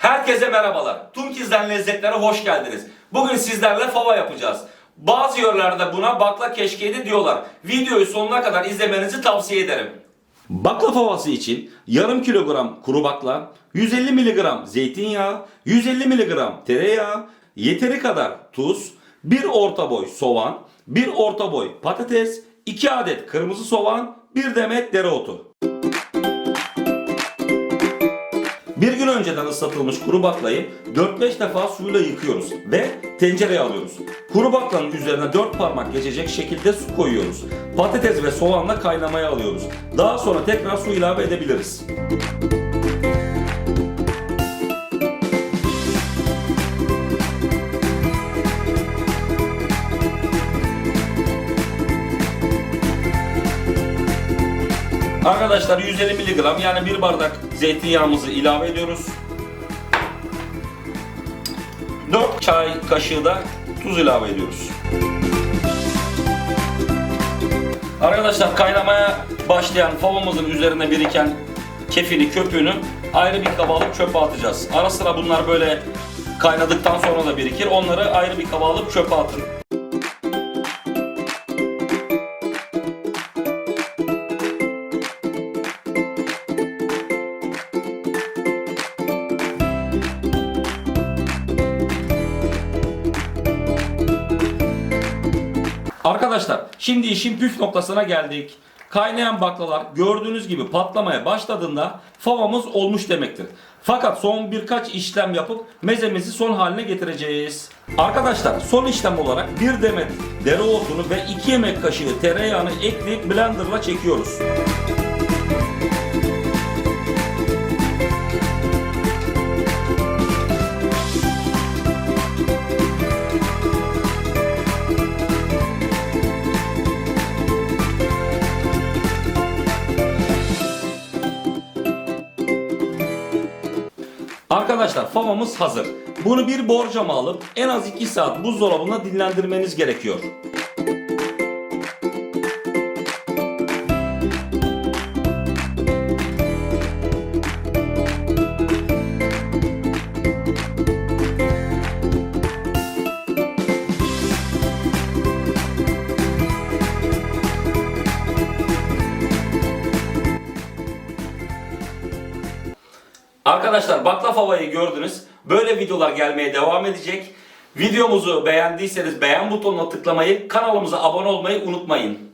Herkese merhabalar. Tunkiz'den lezzetlere hoş geldiniz. Bugün sizlerle fava yapacağız. Bazı yerlerde buna bakla keşkedi diyorlar. Videoyu sonuna kadar izlemenizi tavsiye ederim. Bakla favası için yarım kilogram kuru bakla, 150 miligram zeytinyağı, 150 miligram tereyağı, yeteri kadar tuz, bir orta boy soğan, bir orta boy patates, 2 adet kırmızı soğan, bir demet dereotu. Bir gün önceden ıslatılmış kuru baklayı 4-5 defa suyla yıkıyoruz ve tencereye alıyoruz. Kuru baklanın üzerine 4 parmak geçecek şekilde su koyuyoruz. Patates ve soğanla kaynamaya alıyoruz. Daha sonra tekrar su ilave edebiliriz. Arkadaşlar 150 mg yani bir bardak zeytinyağımızı ilave ediyoruz. 4 çay kaşığı da tuz ilave ediyoruz. Arkadaşlar kaynamaya başlayan favamızın üzerine biriken kefini, köpüğünü ayrı bir kaba alıp çöpe atacağız. Ara sıra bunlar böyle kaynadıktan sonra da birikir. Onları ayrı bir kaba alıp çöpe atın. Arkadaşlar şimdi işin püf noktasına geldik. Kaynayan baklalar gördüğünüz gibi patlamaya başladığında favamız olmuş demektir. Fakat son birkaç işlem yapıp mezemizi son haline getireceğiz. Arkadaşlar son işlem olarak bir demet dereotunu ve 2 yemek kaşığı tereyağını ekleyip blenderla çekiyoruz. Arkadaşlar favamız hazır. Bunu bir borcama alıp en az 2 saat buzdolabında dinlendirmeniz gerekiyor. Arkadaşlar baklavayı gördünüz. Böyle videolar gelmeye devam edecek. Videomuzu beğendiyseniz beğen butonuna tıklamayı, kanalımıza abone olmayı unutmayın.